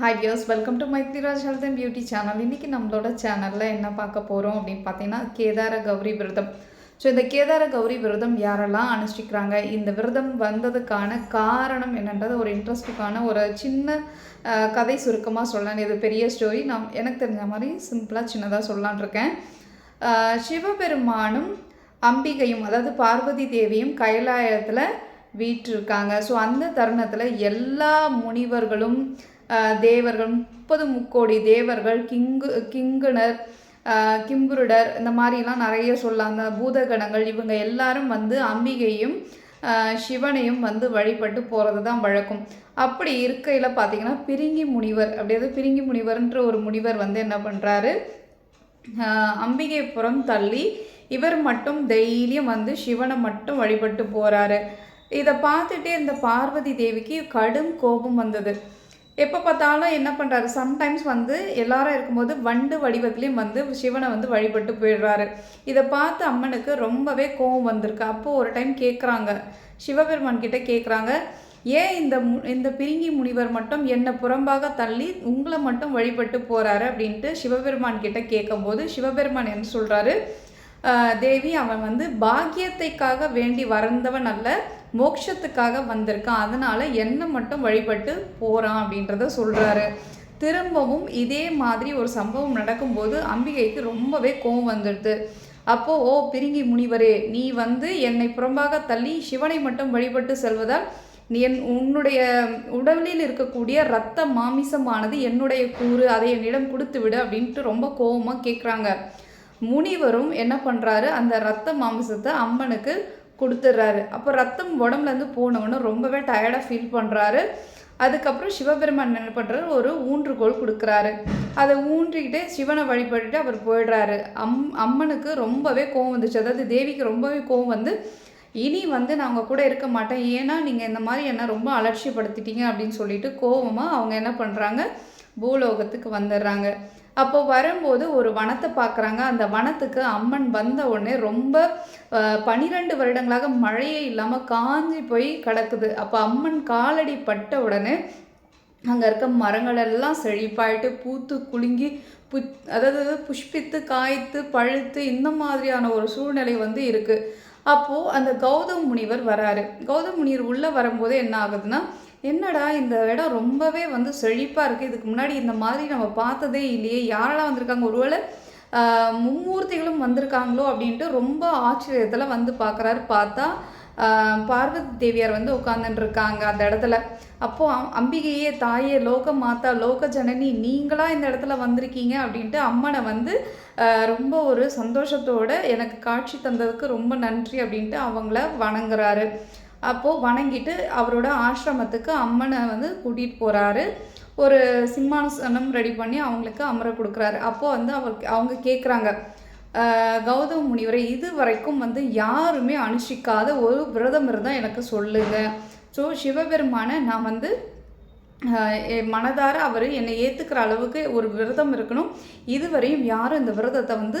Hi viewers welcome to Maitriraj health and beauty channel இன்றைக்கி நம்மளோட சேனலில் என்ன பார்க்க போகிறோம் அப்படின்னு பார்த்தீங்கன்னா கேதார கௌரி விரதம். ஸோ இந்த கேதார கௌரி விரதம் யாரெல்லாம் அனுஷ்டிக்கிறாங்க? இந்த விரதம் வந்ததுக்கான காரணம் என்னன்றது ஒரு இன்ட்ரெஸ்ட்டுக்கான ஒரு சின்ன கதை சுருக்கமாக சொல்லலாம். இது பெரிய ஸ்டோரி நான் எனக்கு தெரிஞ்ச மாதிரி சிம்பிளாக சின்னதாக சொல்லலான் இருக்கேன். சிவபெருமானும் அம்பிகையும் அதாவது பார்வதி தேவியும் கைலாயத்தில் வீட்டிருக்காங்க ஸோ அந்த தருணத்தில் எல்லா முனிவர்களும் தேவர்கள் முப்பது முக்கோடி தேவர்கள் கிங்கு கிங்குனர் கிம்புருடர் இந்த மாதிரிலாம் நிறைய சொல்லாங்க. பூதகணங்கள் இவங்க எல்லாரும் வந்து அம்பிகையும் சிவனையும் வந்து வழிபட்டு போகிறது தான் வழக்கம். அப்படி இருக்கையில் பார்த்தீங்கன்னா பிரிங்கி முனிவர் அப்படியாவது பிரிங்கி முனிவர்ன்ற ஒரு முனிவர் வந்து என்ன பண்ணுறாரு அம்பிகைபுரம் தள்ளி இவர் மட்டும் டெய்லியும் வந்து சிவனை மட்டும் வழிபட்டு போகிறாரு இதை பார்த்துட்டே இந்த பார்வதி தேவிக்கு கடும் கோபம் வந்தது. எப்போ பார்த்தாலும் என்ன பண்ணுறாரு சம்டைம்ஸ் வந்து எல்லாரும் இருக்கும்போது வண்டு வடிவத்துலேயும் வந்து சிவனை வந்து வழிபட்டு போயிடுறாரு. இதை பார்த்து அம்மனுக்கு ரொம்பவே கோபம் வந்திருக்கு. அப்போது ஒரு டைம் கேட்குறாங்க சிவபெருமான் கிட்ட கேட்குறாங்க ஏன் இந்த மு இந்த பிரிங்கி முனிவர் மட்டும் என்னை புறம்பாக தள்ளி உங்களை மட்டும் வழிபட்டு போகிறாரு அப்படின்ட்டு சிவபெருமான் கிட்ட கேட்கும்போது சிவபெருமான் என்ன சொல்கிறாரு தேவி அவன் வந்து பாக்கியத்தைக்காக வேண்டி வரந்தவன் அல்ல. மோட்சத்துக்காக வந்திருக்கான். அதனால் என்னை மட்டும் வழிபட்டு போகிறான் அப்படின்றத சொல்கிறாரு திரும்பவும் இதே மாதிரி ஒரு சம்பவம் நடக்கும்போது அம்பிகைக்கு ரொம்பவே கோவம் வந்துடுது. அப்போது ஓ பிரிங்கி முனிவரே நீ வந்து என்னை புறம்பாக தள்ளி சிவனை மட்டும் வழிபட்டு செல்வதால் நீ என் உன்னுடைய உடலில் இருக்கக்கூடிய இரத்த மாமிசமானது என்னுடைய கூறு அதை என்னிடம் கொடுத்து விடு அப்படின்ட்டு ரொம்ப கோவமாக கேட்குறாங்க முனிவரும் என்ன பண்ணுறாரு அந்த ரத்த மாமிசத்தை அம்மனுக்கு கொடுத்துட்றாரு அப்போ ரத்தம் உடம்புலேருந்து போனவொன்னு ரொம்பவே டயர்டாக ஃபீல் பண்ணுறாரு அதுக்கப்புறம் சிவபெருமான் என்ன பண்ணுறாரு ஒரு ஊன்றுகோல் கொடுக்குறாரு. அதை ஊன்றிக்கிட்டே சிவனை வழிபட்டுட்டு அவர் போயிடுறாரு. அம் அம்மனுக்கு ரொம்பவே கோவம் வந்துச்சு. அதாவது தேவிக்கு ரொம்பவே கோவம் வந்து இனி வந்து நான் அவங்க கூட இருக்க மாட்டேன். ஏன்னா நீங்கள் இந்த மாதிரி என்ன ரொம்ப அலட்சியப்படுத்திட்டீங்க அப்படின்னு சொல்லிட்டு கோவமாக அவங்க என்ன பண்ணுறாங்க பூலோகத்துக்கு வந்துடுறாங்க. அப்போ வரும்போது ஒரு வனத்தை பார்க்குறாங்க. அந்த வனத்துக்கு அம்மன் வந்த உடனே ரொம்ப பனிரெண்டு வருடங்களாக மழையே இல்லாமல் காஞ்சி போய் கிடக்குது. அப்போ அம்மன் காலடி பட்ட உடனே அங்கே இருக்க மரங்கள் எல்லாம் செழிப்பாயிட்டு பூத்து குலுங்கி புத் அதாவது புஷ்பித்து காய்த்து பழுத்து இந்த மாதிரியான ஒரு சூழ்நிலை வந்து இருக்குது அப்போது அந்த கௌதம் முனிவர் வராரு. கௌதம் முனிவர் உள்ளே வரும்போது என்ன ஆகுதுன்னா என்னடா இந்த இடம் ரொம்பவே வந்து செழிப்பாக இருக்குது இதுக்கு முன்னாடி இந்த மாதிரி நம்ம பார்த்ததே இல்லையே. யாரெல்லாம் வந்திருக்காங்க? ஒருவேளை மும்மூர்த்திகளும் வந்திருக்காங்களோ அப்படின்ட்டு ரொம்ப ஆச்சரியத்தில் வந்து பார்க்குறாரு. பார்த்தா பார்வதி தேவியார் வந்து உட்காந்துட்டு இருக்காங்க அந்த இடத்துல. அப்போது அம்- அம்பிகையே தாயே லோக மாதா லோக ஜனனி நீங்களாக இந்த இடத்துல வந்திருக்கீங்க அப்படின்ட்டு அம்மனை வந்து ரொம்ப ஒரு சந்தோஷத்தோடு எனக்கு காட்சி தந்ததுக்கு ரொம்ப நன்றி அப்படின்ட்டு அவங்கள வணங்குறாரு. அப்போது வணங்கிட்டு அவரோட ஆசிரமத்துக்கு அம்மனை வந்து கூட்டிகிட்டு போகிறாரு ஒரு சிம்மாசனம் ரெடி பண்ணி அவங்களுக்கு அமர கொடுக்குறாரு. அப்போது வந்து அவர் அவங்க கேட்குறாங்க கௌதம முனிவரை இது வரைக்கும் வந்து யாருமே அனுஷ்டிக்காத ஒரு விரதம் இருந்தால் எனக்கு சொல்லுங்க. ஸோ சிவபெருமானை நான் வந்து மனதார அவர் என்னை ஏற்றுக்கிற அளவுக்கு ஒரு விரதம் இருக்கணும். இதுவரையும் யாரும் இந்த விரதத்தை வந்து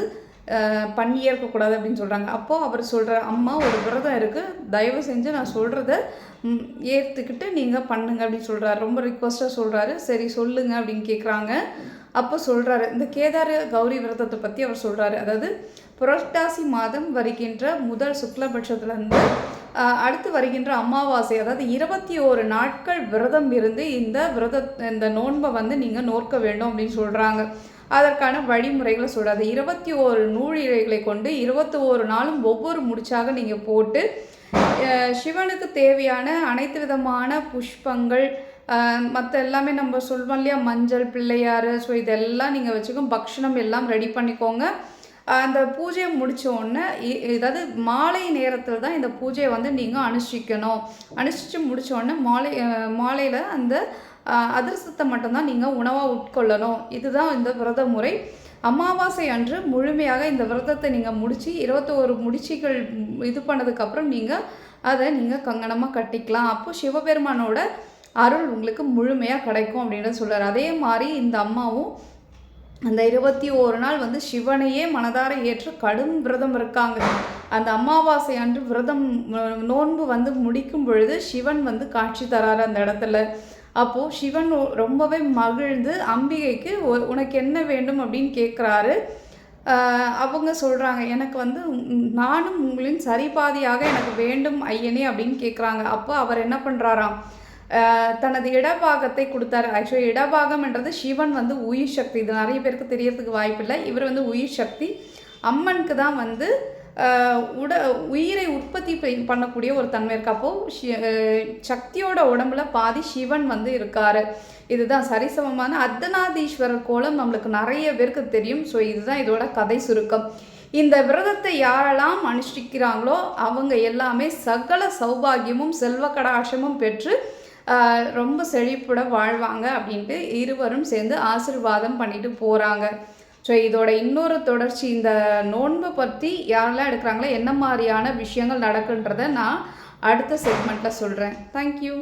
பண்ணி ஏற்கக்கூடாது அப்படின்னு சொல்கிறாங்க அப்போது அவர் சொல்கிற அம்மா ஒரு விரதம் இருக்குது தயவு செஞ்சு நான் சொல்கிறத ஏற்றுக்கிட்டு நீங்கள் பண்ணுங்க அப்படின்னு சொல்கிறாரு ரொம்ப ரிக்வஸ்ட்டாக சொல்கிறாரு சரி சொல்லுங்க அப்படின்னு கேட்குறாங்க அப்போ சொல்கிறாரு இந்த கேதார கௌரி விரதத்தை பற்றி அவர் சொல்கிறாரு அதாவது புரட்டாசி மாதம் வருகின்ற முதல் சுக்லபட்சத்துலேருந்து அடுத்து வருகின்ற அமாவாசை அதாவது இருபத்தி ஓரு நாட்கள் விரதம் இருந்து இந்த விரத இந்த நோன்பை வந்து நீங்கள் நோக்க வேண்டும் அப்படின்னு சொல்கிறாங்க அதற்கான வழிமுறைகளை சொல்கிறாரு இருபத்தி ஓரு நூலிழைகளை கொண்டு இருபத்தி ஓரு நாளும் ஒவ்வொரு முடிச்சாக நீங்கள் போட்டு சிவனுக்கு தேவையான அனைத்து விதமான புஷ்பங்கள் மற்ற எல்லாமே நம்ம சொல்வோம் இல்லையா? மஞ்சள் பிள்ளையார் ஸோ இதெல்லாம் நீங்கள் வச்சுக்கோங்க பக்ஷணம் எல்லாம் ரெடி பண்ணிக்கோங்க. அந்த பூஜையை முடித்த உடனே இ- அதாவது மாலை நேரத்தில் தான் இந்த பூஜையை வந்து நீங்கள் அனுஷ்டிக்கணும். அனுஷ்டிச்சு முடித்த உடனே மாலை மாலையில் அந்த அதிர்சத்தை அதிரசத்தை மட்டும்தான் நீங்கள் உணவாக உட்கொள்ளணும். இதுதான் இந்த விரத முறை. அமாவாசை அன்று முழுமையாக இந்த விரதத்தை நீங்கள் முடித்து இருபத்தோரு முடிச்சுகள் இது பண்ணதுக்கப்புறம் நீங்கள் அதை நீங்கள் கங்கணமாக கட்டிக்கலாம். அப்போது சிவபெருமானோட அருள் உங்களுக்கு முழுமையாக கிடைக்கும் அப்படின்னு சொல்கிறார் அதே மாதிரி இந்த அம்மாவும் அந்த இருபத்தி ஓரு நாள் வந்து சிவனையே மனதார ஏற்று கடும் விரதம் இருக்காங்க. அந்த அமாவாசை அன்று விரதம் நோன்பு வந்து முடிக்கும் பொழுது சிவன் வந்து காட்சி தராரு அந்த இடத்துல. அப்போது சிவன் ரொம்பவே மகிழ்ந்து அம்பிகைக்கு உனக்கு என்ன வேண்டும்? அப்படின்னு கேட்குறாரு அவங்க சொல்கிறாங்க எனக்கு வந்து நானும் உங்களின் சரிபாதியாக எனக்கு வேண்டும் ஐயனே அப்படின்னு கேட்குறாங்க அப்போ அவர் என்ன பண்ணுறாராம் தனது இடபாகத்தை கொடுத்தாரு. ஆக்சுவலி இடபாகம்ன்றது சிவன் வந்து உயிர் சக்தி. இது நிறைய பேருக்கு தெரியறதுக்கு வாய்ப்பில்லை. இவர் வந்து உயிர் சக்தி. அம்மனுக்கு தான் வந்து உட உயிரை உற்பத்தி பண்ணக்கூடிய ஒரு தன்மை இருக்கு. அப்போ ஷி- சக்தியோட உடம்புல பாதி சிவன் வந்து இருக்கார். இதுதான் சரிசமமான அர்த்தநாதீஸ்வரர் கோலம் நம்மளுக்கு நிறைய பேருக்கு தெரியும். ஸோ இதுதான் இதோட கதை சுருக்கம். இந்த விரதத்தை யாரெல்லாம் அனுஷ்டிக்கிறாங்களோ அவங்க எல்லாமே சகல சௌபாகியமும் செல்வ கடாட்சமும் பெற்று ரொம்ப செழிப்புட வாழ்வாங்க அப்படின்ட்டு இருவரும் சேர்ந்து ஆசீர்வாதம் பண்ணிட்டு போகிறாங்க ஸோ இதோட இன்னொரு தொடர்ச்சி இந்த நோன்பை பற்றி யாரெல்லாம் எடுக்கிறாங்களோ என்ன மாதிரியான விஷயங்கள் நடக்குன்றதை நான் அடுத்த செக்மெண்ட்டில் சொல்கிறேன் தேங்க்யூ